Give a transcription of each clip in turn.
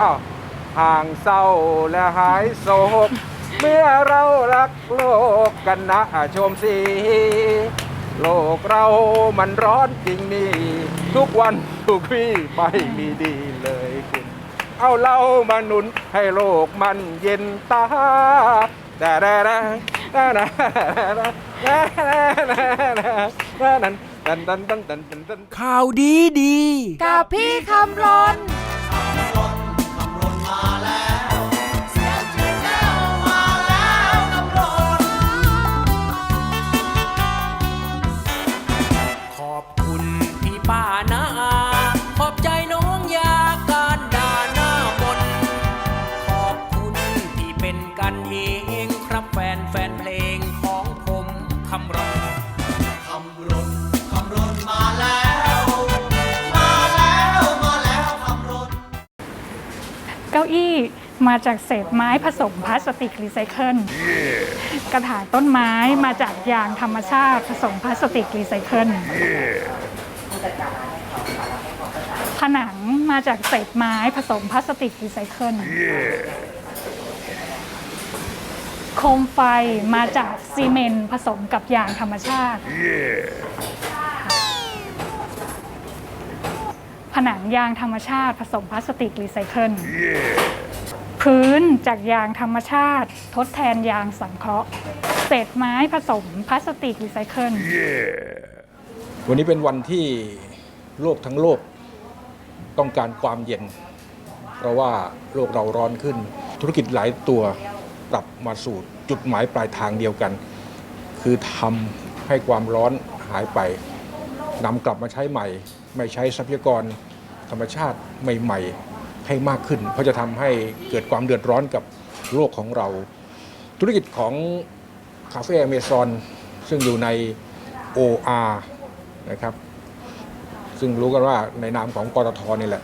อ้าวห่างเศร้าและหายโศก เมื่อเรารักโลกกันนะชมสีโลกเรามันร้อนจริงนี่ ทุกวันทุกวี่ไม่มีดีเลยคุณ เอาเหล้ามาหนุนให้โลกมันเย็นตาแต่แต่แต่แต่แต่แต่นั้นตันตันตันตันตันตันข่าวดีดี กับพี่คำรน ก้าอี้มาจากเศษไม้ผสมพลาสติกรีไซเคิลกระถางต้นไม้มาจากยางธรรมชาติผสมพลาสติกรีไซเคิลผนังมาจากเศษไม้ผสมพลาสติกรีไซเคิลโคมไฟมาจากซีเมนต์ผสมกับยางธรรมชาติ ผนังยางธรรมชาติผสมพลาสติกรีไซเคิล พื้นจากยางธรรมชาติ ทดแทนยางสังเคราะห์ เศษไม้ผสมพลาสติกรีไซเคิล วันนี้เป็นวันที่โลกทั้งโลกต้องการความเย็น เพราะว่าโลกเราร้อนขึ้น ธุรกิจหลายตัวปรับมาสู่จุดหมายปลายทางเดียวกัน คือทำให้ความร้อนหายไปนำกลับมาใช้ใหม่ ไม่ใช้ทรัพยากร ธรรมชาติใหม่ๆ ให้มากขึ้น เพราะจะทำให้เกิดความเดือดร้อนกับโลกของเรา ธุรกิจของคาเฟ่อเมซอนซึ่งอยู่ใน OR นะครับ ซึ่งรู้กันว่าในนามของปตทนี่แหละ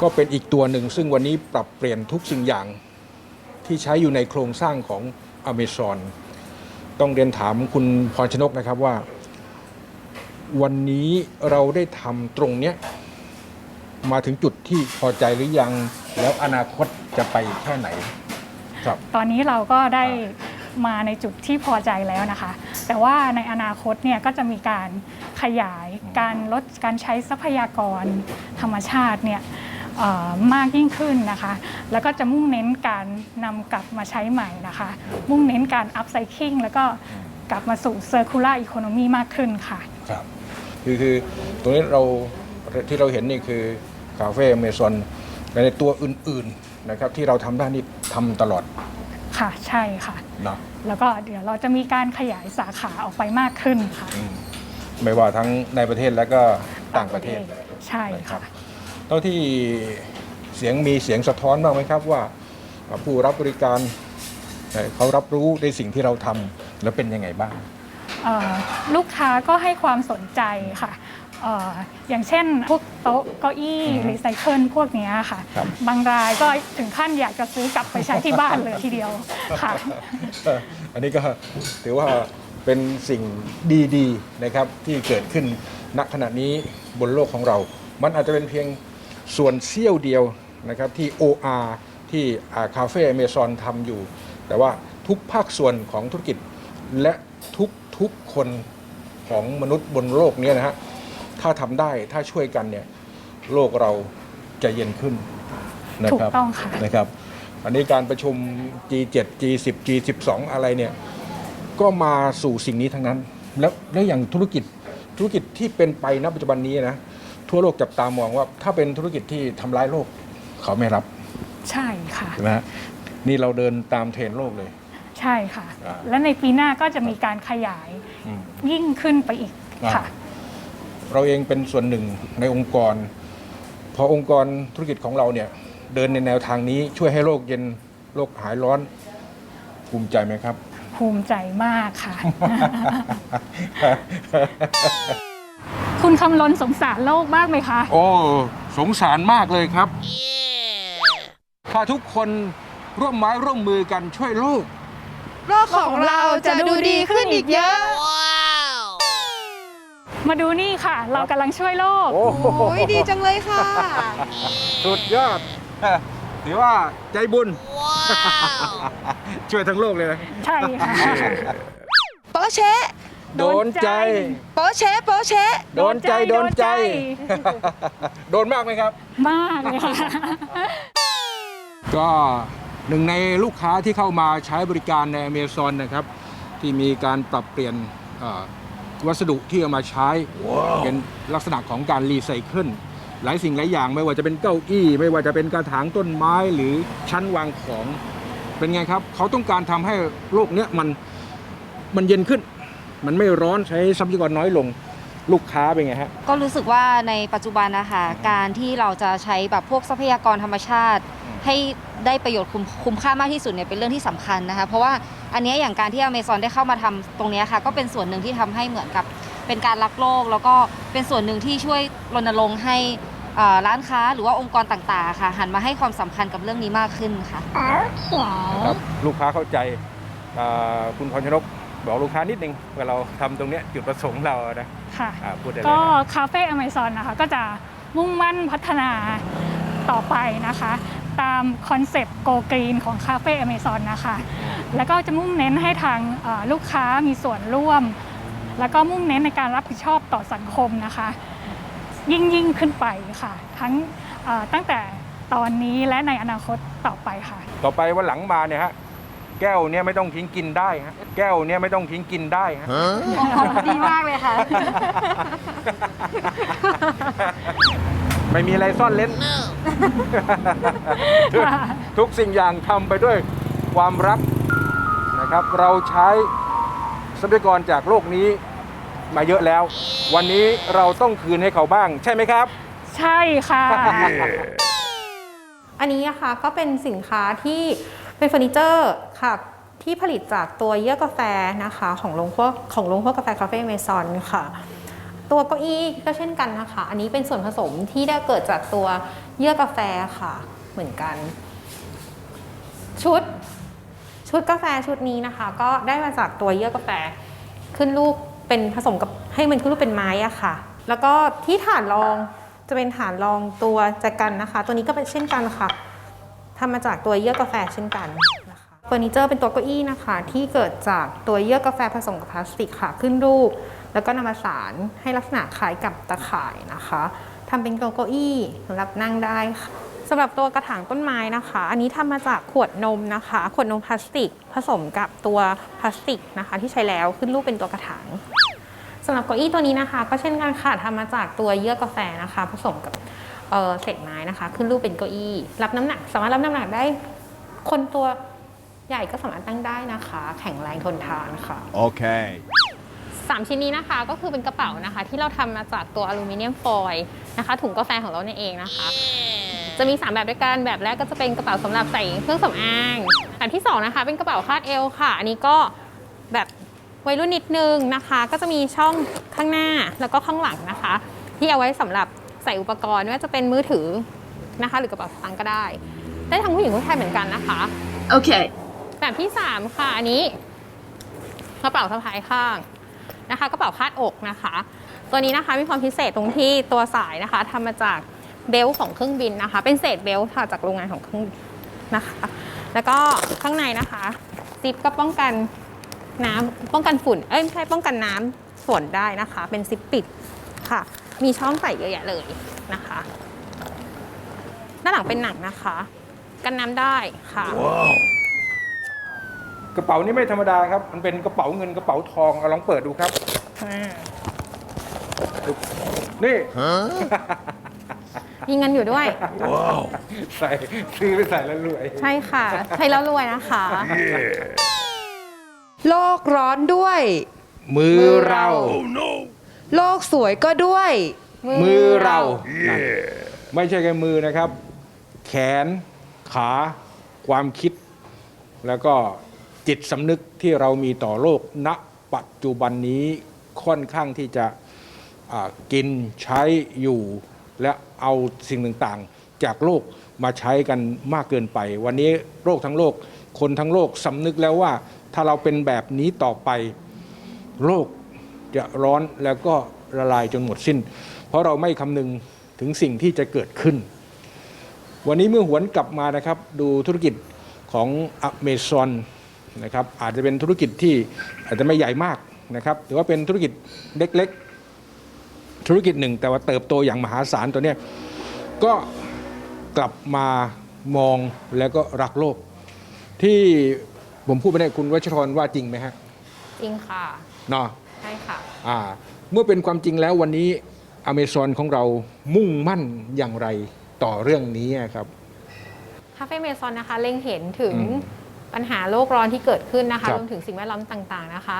ก็เป็นอีกตัวหนึ่ง ซึ่งวันนี้ปรับเปลี่ยนทุกสิ่งอย่างที่ใช้อยู่ในโครงสร้างของ Amazon ต้องเรียนถามคุณพรชนกนะครับว่า วันนี้เราได้ทำตรงเนี้ย มาถึงจุดที่พอใจหรือยัง แล้วอนาคตจะไปแค่ไหน ครับ ตอนนี้เราก็ได้มาในจุดที่พอใจแล้วนะคะ แต่ว่าในอนาคตเนี่ยก็จะมีการขยายการลดการใช้ทรัพยากรธรรมชาติเนี่ยเอ่อมากยิ่งขึ้นนะคะ แล้วก็จะมุ่งเน้นการนำกลับมาใช้ใหม่นะคะ มุ่งเน้นการอัพไซคิงแล้วก็กลับมาสู่เซอร์คูลาร์อีโคโนมีมากขึ้นค่ะ ครับ คือคือตรงนี้เราที่เราเห็นนี่คือ คาเฟ่เมซอนในตัวอื่นๆนะครับที่เราทำได้นี่ทำตลอดค่ะใช่ค่ะ นะแล้วก็เดี๋ยวเราจะมีการขยายสาขาออกไปมากขึ้นค่ะอืมไม่ว่าทั้งในประเทศและก็ต่างประเทศใช่นะครัค่ะ บเท่าที่เสียงมีเสียงสะท้อนบ้างไหมครับว่าผู้รับบริการเอ่อเขารับรู้ในสิ่งที่เราทำแล้วเป็นยังไงบ้าง เอ่อลูกค้าก็ให้ความสนใจค่ะ เอ่ออย่างเช่น พวกโต๊ะเก้าอี้อือฮึรีไซเคิลพวกเนี้ยค่ะ ครับ บางรายก็ถึงขั้นอยากจะซื้อกลับไปใช้ที่บ้านเลยทีเดียวค่ะอันนี้ก็ถือว่าเป็นสิ่งดีๆนะครับที่เกิดขึ้นณขณะนี้บนโลกของเรา มันอาจจะเป็นเพียงส่วนเสี้ยวเดียวนะครับที่ OR ที่คาเฟ่เมซอนทำอยู่ แต่ว่าทุกภาคส่วนของธุรกิจและทุกๆคนของมนุษย์บนโลกเนี้นะฮะ ถ้าทำได้ถ้าช่วยกันเนี่ยโลกเราจะเย็นขึ้นนะครับถูกต้องค่ะ นะครับ อันนี้การประชุม G7 G10 G12 อะไรเนี่ยก็มาสู่สิ่งนี้ทั้งนั้น แล้วแล้วอย่างธุรกิจธุรกิจที่เป็นไปณปัจจุบันนี้นะทั่วโลกจับตามองว่า ถ้าเป็นธุรกิจที่ทำร้ายโลกเขาไม่รับใช่ค่ะ ใช่ไหมฮะนี่เราเดินตามเทรนด์โลกเลย ใช่ค่ะ อ่าและในปีหน้าก็จะมีการขยายอืมยิ่งขึ้นไปอีกค่ะ เราเองเป็นส่วนหนึ่งในองค์กร พอองค์กรธุรกิจของเราเนี่ยเดินในแนวทางนี้ช่วยให้โลกเย็นโลกหายร้อนภูมิใจไหมครับ ภูมิใจมากค่ะ คุณคำลนสงสารโลกมากไหมคะ โอ้สงสารมากเลยครับ ถ้าทุกคนร่วมไม้ร่วมมือกันช่วยโลก โลกของเราจะดูดีขึ้นอีกเยอะ มาดูนี่ค่ะ เรากำลังช่วยโลก โอ้โหโอ้ยดีจังเลยค่ะ สุดยอดถือว่าใจบุญ ช่วยทั้งโลกเลยนะใช่ค่ะ โป๊ะเชะโดนใจ โป๊ะเชะโป๊ะเชะโดนใจ โดนใจ โดนใจโดนมากไหมครับ มากเลยค่ะ ก็หนึ่งในลูกค้าที่เข้ามาใช้บริการใน Amazon นะครับ ที่มีการปรับเปลี่ยนเอ่อ วัสดุที่เอามาใช้ เป็นลักษณะของการรีไซเคิลหลายสิ่งหลายอย่างไม่ว่าจะเป็นเก้าอี้ ไม่ว่าจะเป็นกระถางต้นไม้หรือชั้นวางของเป็นไงครับ เขาต้องการทำให้โลกเนี้ยมันมันเย็นขึ้น มันไม่ร้อนใช้ทรัพยากรน้อยลงลูกค้าเป็นไงฮะก็รู้สึกว่าในปัจจุบันนะคะการที่เราจะใช้แบบพวกทรัพยากรธรรมชาติ ให้ได้ประโยชน์คุ้มคุ้มค่ามากที่สุดเนี่ยเป็นเรื่องที่สำคัญนะคะเพราะว่า อันเนี้ยอย่างการที่อเมซอนได้เข้ามาทำตรงเนี้ยค่ะ ก็เป็นส่วนหนึ่งที่ทำให้เหมือนกับเป็นการรักโลก แล้วก็เป็นส่วนหนึ่งที่ช่วยรณรงค์ให้เอ่อร้านค้าหรือว่าองค์กรต่างๆ ค่ะ หันมาให้ความสำคัญกับเรื่องนี้มากขึ้นค่ะครับลูกค้าเข้าใจอ่าคุณพรชนกบอกลูกค้านิดนึงว่าเราทำตรงเนี้ยจุดประสงค์เรานะค่ะอ่าพูดได้เลยก็นะคาเฟ่อเมซอนนะคะก็จะมุ่งมั่นพัฒนาต่อไปนะคะ ตามคอนเซปต์โกกรีนของคาเฟ่อเมซอนนะคะ แล้วก็จะมุ่งเน้นให้ทางเอ่อลูกค้ามีส่วนร่วม แล้วก็มุ่งเน้นในการรับผิดชอบต่อสังคมนะคะ ยิ่งยิ่งขึ้นไปค่ะ ทั้งเอ่อตั้งแต่ตอนนี้และในอนาคตต่อไปค่ะ ต่อไปวันหลังมาเนี่ยฮะแก้วเนี่ยไม่ต้องทิ้งกินได้ฮะแก้วเนี่ยไม่ต้องทิ้งกินได้ฮะดีมากเลยค่ะ ไม่มีอะไรซ่อนเล้น ทุกสิ่งอย่างทำไปด้วยความรักนะครับ เราใช้ทรัพยากรจากโลกนี้มาเยอะแล้ว วันนี้เราต้องคืนให้เขาบ้าง ใช่ไหมครับ ใช่ค่ะ อันนี้นะคะก็เป็นสินค้าที่เป็นเฟอร์นิเจอร์ค่ะที่ผลิตจากตัวเยื่อกาแฟนะคะ ของโรงพวกของโรงพวกกาแฟคาเฟ่เมซอนค่ะ ตัวเก้าอี้ก็เช่นกันนะคะ อันนี้เป็นส่วนผสมที่ได้เกิดจากตัวเยื่อกาแฟค่ะ เหมือนกัน ชุดชุดกาแฟชุดนี้นะคะ ก็ได้มาจากตัวเยื่อกาแฟขึ้นลูกเป็นผสมกับให้มันขึ้นลูกเป็นไม้อะค่ะ แล้วก็ที่ฐานรองจะเป็นฐานรองตัวแจกันนะคะ ตัวนี้ก็เป็นเช่นกันค่ะทำมาจากตัวเยื่อกาแฟเช่นกันนะคะเฟอร์นิเจอร์เป็นตัวเก้าอี้นะคะ ที่เกิดจากตัวเยื่อกาแฟผสมกับพลาสติกค่ะ ขึ้นรูป แล้วก็นำมาสารให้ลักษณะคล้ายกับตะข่ายนะคะทำเป็นเก้าอี้สำหรับนั่งได้ค่ะสำหรับตัวกระถางต้นไม้นะคะ อันนี้ทำมาจากขวดนมนะคะ ขวดนมพลาสติก ผสมกับตัวพลาสติกนะคะ ที่ใช้แล้วขึ้นรูปเป็นตัวกระถางสำหรับเก้าอี้ตัวนี้นะคะ ก็เช่นกันค่ะทำมาจากตัวเยื่อกาแฟนะคะ ผสมกับเศษไม้นะคะ ขึ้นรูปเป็นเก้าอี้รับน้ำหนัก สามารถรับน้ำหนักได้คนตัวใหญ่ก็สามารถตั้งได้นะคะ แข็งแรงทนทานค่ะโอเค 3 ชิ้นนี้นะคะก็คือเป็นกระเป๋านะคะ ที่เราทำมาจากตัวอลูมิเนียมฟอยล์นะคะ ถุงกาแฟของเราเนี่ยเองนะคะ จะมี 3 แบบด้วยกันแบบแรกก็จะเป็นกระเป๋าสำหรับใส่เครื่องสำอางแบบที่ 2 นะคะ เป็นกระเป๋าคาดเอวค่ะ อันนี้ก็แบบวัยรุ่นนิดนึงนะคะ ก็จะมีช่องข้างหน้าแล้วก็ข้างหลังนะคะ ที่เอาไว้สำหรับใส่อุปกรณ์ไม่ว่าจะเป็นมือถือนะคะ หรือกระเป๋าสตางค์ก็ได้ ได้ทั้งผู้หญิงผู้ชายเหมือนกันนะคะโอเคแบบที่ 3 ค่ะ อันนี้กระเป๋าสะพายข้าง นะคะกระเป๋าคาดอกนะคะ ตัวนี้นะคะมีความพิเศษตรงที่ตัวสายนะคะทำมาจากเบลต์ของเครื่องบินนะคะ เป็นเศษเบลต์ค่ะจากโรงงานของเครื่องบินนะคะ แล้วก็ข้างในนะคะซิปก็ป้องกันน้ำป้องกันฝุ่นเอ้ยไม่ใช่ป้องกันน้ำฝนได้นะคะ เป็นซิปปิดค่ะ มีช่องใส่เยอะแยะเลยนะคะด้านหลังเป็นหนังนะคะ กันน้ำได้ค่ะ กระเป๋านี้ไม่ธรรมดาครับ มันเป็นกระเป๋าเงินกระเป๋าทองเอาลองเปิดดูครับ นี่ มีเงินอยู่ด้วย ใส่ซื้อไปใส่แล้วรวย ใช่ค่ะ ใช้แล้วรวยนะคะ โลกร้อนด้วย มือเรา โลกสวยก็ด้วย มือเรานั่นไม่ใช่แค่มือนะครับ แขน ขา ความคิด แล้วก็ จิตสำนึกที่เรามีต่อโลกณปัจจุบันนี้ค่อนข้างที่จะกินใช้อยู่ และเอาสิ่งต่างๆ จากโลกมาใช้กันมากเกินไป วันนี้โลกทั้งโลก คนทั้งโลกสำนึกแล้วว่า ถ้าเราเป็นแบบนี้ต่อไปโลกจะร้อนแล้วก็ละลายจนหมดสิ้น เพราะเราไม่คำนึงถึงสิ่งที่จะเกิดขึ้น วันนี้เมื่อหวนกลับมานะครับ ดูธุรกิจของ Amazon นะครับอาจจะเป็นธุรกิจที่อาจจะไม่ใหญ่มากนะครับถือว่าเป็นธุรกิจเล็กๆ ธุรกิจหนึ่ง แต่ว่าเติบโตอย่างมหาศาลตัวเนี้ยก็กลับมามองแล้วก็รักโลก ที่ผมพูดไปเนี่ยคุณวัชรนว่าจริงไหมฮะจริงค่ะเนาะใช่ค่ะอ่าเมื่อเป็นความจริงแล้ววันนี้อเมซอนของเรามุ่งมั่นอย่างไรต่อเรื่องนี้ครับคาเฟ่เมซอนนะคะเล็งเห็นถึง อืม ปัญหาโลกร้อนที่เกิดขึ้นนะคะครับรวมถึงสิ่งแวดล้อมต่างๆนะคะ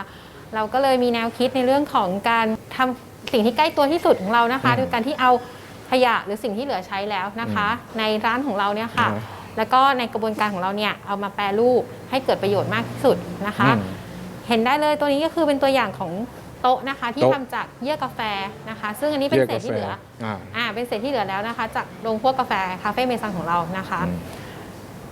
เราก็เลยมีแนวคิดในเรื่องของการทำสิ่งที่ใกล้ตัวที่สุดของเรานะคะอืมโดยการที่เอาขยะหรือสิ่งที่เหลือใช้แล้วนะคะ ในร้านของเราเนี่ยค่ะอ่าฮะแล้วก็ในกระบวนการของเราเนี่ยเอามาแปรรูปให้เกิดประโยชน์มากที่สุดนะคะอืมเห็นได้เลยตัวนี้ก็คือเป็นตัวอย่างของโต๊ะนะคะที่โต๊ะทำจากเยื่อกาแฟนะคะ ซึ่งอันนี้เป็นเศษที่เหลืออ่าอ่าเป็นเศษที่เหลือแล้วนะคะ จากโรงพวกกาแฟคาเฟ่เมซันของเรานะคะ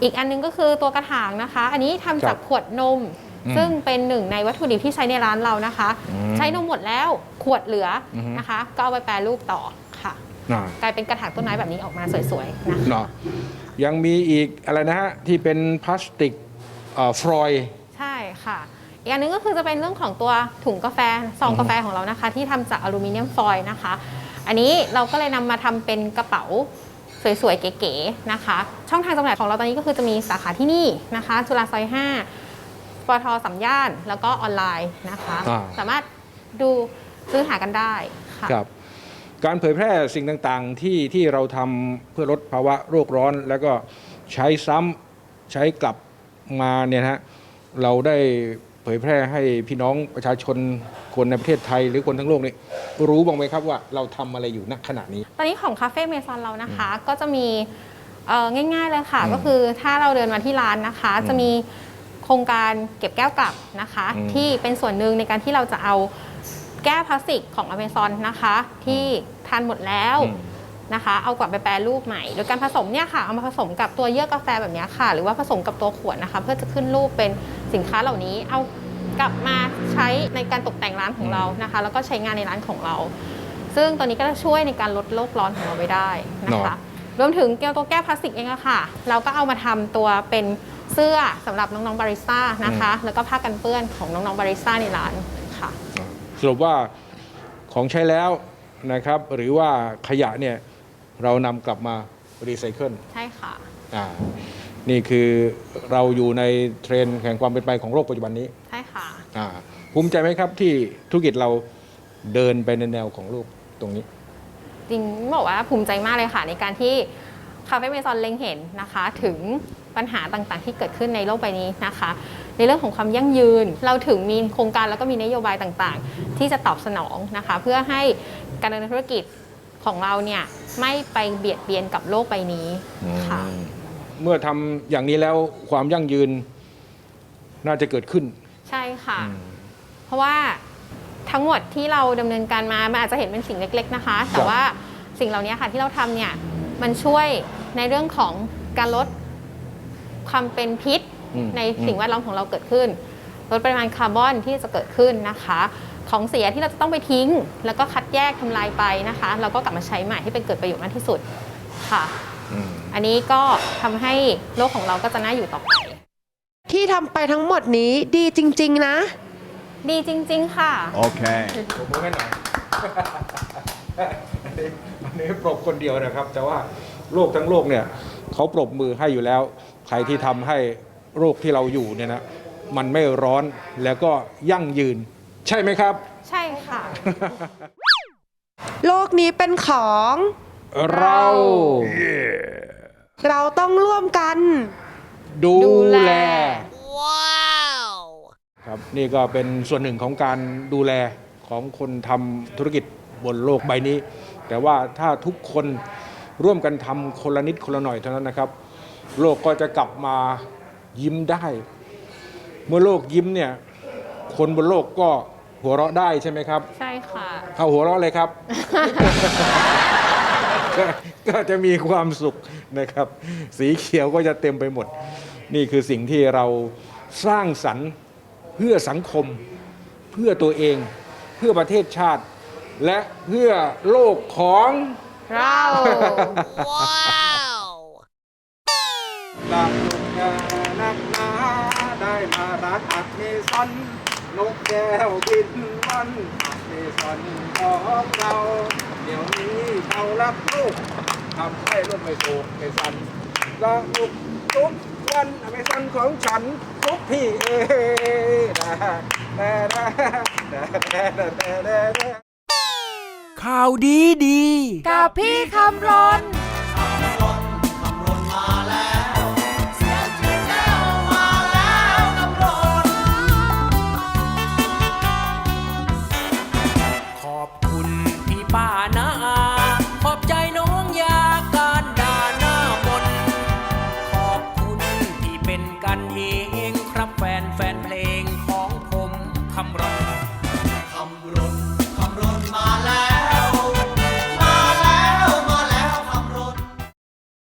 อืมอีกอันหนึงก็คือตัวกระถางนะคะ อันนี้ทำจากครับขวดนมอืมซึ่งเป็นหนึ่งในวัตถุดิบที่ใช้ในร้านเรานะคะอืมใช้นมหมดแล้วขวดเหลือออฮึนะคะ ก็เอาไปแปรรูปต่อค่ะอ่ากลายเป็นกระถางต้นไม้แบบนี้ออกมาสวยๆนะคะเนาะยังมีอีกอะไรนะฮะที่เป็นพลาสติกเอ่อฟรอยล์ใช่ค่ะอีกอันหนึงก็คือจะเป็นเรื่องของตัวถุงกาแฟซองกาแฟของเรานะคะ ที่ทำจากอลูมิเนียมฟอยล์นะคะ อันนี้เราก็เลยนำมาทำเป็นกระเป๋า สวยๆ เก๋ๆนะคะ ช่องทางจำหน่ายของเราตอนนี้ก็คือจะมีสาขาที่นี่นะคะ จุฬาซอย 5ปตทสัมย่าน แล้วก็ออนไลน์นะคะ อ่า สามารถดูซื้อหากันได้ค่ะ ครับ การเผยแพร่สิ่งต่างๆที่ที่เราทำเพื่อลดภาวะโลกร้อน แล้วก็ใช้ซ้ำใช้กลับมาเนี่ยนะฮะเราได้ เผยแพร่ให้พี่น้องประชาชนคนในประเทศไทยหรือคนทั้งโลกนี่รู้บ้างไหมครับว่าเราทำอะไรอยู่ณขณะนี้ ตอนนี้ของคาเฟ่เมซอนเรานะคะ ก็จะมีเอ่อง่าย ๆเลยค่ะ อืมก็คือถ้าเราเดินมาที่ร้านนะคะอืมจะมีโครงการเก็บแก้วกลับนะคะ อืม ที่เป็นส่วนหนึ่งในการที่เราจะเอาแก้วพลาสติกของอเมซอนนะคะ ที่ทานหมดแล้ว อืม นะคะ เอากลับไปแปรรูปใหม่ โดยการผสมเนี่ยค่ะ เอามาผสมกับตัวเยื่อกาแฟแบบเนี้ยค่ะ หรือว่าผสมกับตัวขวดนะคะ เพื่อจะขึ้นรูปเป็น สินค้าเหล่านี้เอากลับมาใช้ในการตกแต่งร้านของเรานะคะ แล้วก็ใช้งานในร้านของเรา ซึ่งตัวนี้ก็จะช่วยในการลดโลกร้อนของเราไว้ได้นะคะรวมถึงแก้วตัวแก้วพลาสติกเองอะค่ะ เราก็เอามาทำตัวเป็นเสื้อสำหรับน้องๆบาริสต้านะคะ แล้วก็ผ้ากันเปื้อนของน้องๆบาริสต้าในร้านค่ะสรุปว่าของใช้แล้วนะครับ หรือว่าขยะเนี่ยเรานำกลับมารีไซเคิลใช่ค่ะอ่า นี่คือเราอยู่ในเทรนด์แห่งความเป็นไปของโลกปัจจุบันนี้ใช่ค่ะอ่าภูมิใจไหมครับที่ธุรกิจเราเดินไปในแนวของโลกตรงนี้ จริงบอกว่าภูมิใจมากเลยค่ะ ในการที่คาเฟ่เมซอนเล็งเห็นนะคะ ถึงปัญหาต่างๆ ที่เกิดขึ้นในโลกใบนี้นะคะ ในเรื่องของความยั่งยืน เราถึงมีโครงการแล้วก็มีนโยบายต่างๆ ที่จะตอบสนองนะคะ เพื่อให้การดำเนินธุรกิจของเราเนี่ยไม่ไปเบียดเบียนกับโลกใบนี้ค่ะ เมื่อทำอย่างนี้แล้วความยั่งยืนน่าจะเกิดขึ้น ใช่ค่ะ เพราะว่าทั้งหมดที่เราดำเนินการมา มันอาจจะเห็นเป็นสิ่งเล็ก ๆ นะคะ แต่ว่าสิ่งเหล่านี้ค่ะที่เราทำเนี่ยมันช่วยในเรื่องของการลดความเป็นพิษอืม ในสิ่งแวดล้อมของเราเกิดขึ้น ลดปริมาณคาร์บอนที่จะเกิดขึ้นนะคะ ของเสียที่เราจะต้องไปทิ้ง แล้วก็คัดแยกทำลายไปนะคะ เราก็กลับมาใช้ใหม่ให้เป็นเกิดประโยชน์มากที่สุดค่ะ อืมอันนี้ก็ทำให้โลกของเราก็จะน่าอยู่ต่อไป ที่ทำไปทั้งหมดนี้ดีจริง ๆ นะ ดีจริง ๆ ค่ะ Okay. ผมมือให้หน่อย อันนี้อันนี้ปรบคนเดียวนะครับ แต่ว่าโลกทั้งโลกเนี่ยเขาปรบมือให้อยู่แล้ว ใครที่ทำให้โรคที่เราอยู่เนี่ยนะมันไม่ร้อนแล้วก็ยั่งยืน ใช่ไหมครับ ใช่ค่ะ โลกนี้เป็นของ เรา เราต้องร่วมกัน ดูดูแลแล ครับนี่ก็เป็นส่วนหนึ่งของการดูแลของคนทำธุรกิจบนโลกใบนี้ แต่ว่าถ้าทุกคนร่วมกันทำคนละนิดคนละหน่อยเท่านั้นนะครับ โลกก็จะกลับมายิ้มได้ เมื่อโลกยิ้มเนี่ยคนบนโลกก็หัวเราะได้ใช่ไหมครับ ใช่ค่ะ เข้าหัวเราะเลยครับ ก็ก็จะมีความสุขนะครับ สีเขียวก็จะเต็มไปหมด นี่คือสิ่งที่เราสร้างสรรค์เพื่อสังคม เพื่อตัวเอง เพื่อประเทศชาติ และเพื่อโลกของ เราากนกแก่นักหนาได้มารักอักเมซอน นกแก้วบินมันอักเมซอนของเราเดี๋ยวนี้เขารักลูกทำให้ลูกไม่ถูกไม่สันรักลูกทุกวันอเมซอนของฉันทุกที่เอ้ยนะแต่แต่แต่แต่แต่แต่ข่าวดีดี กับพี่คำรน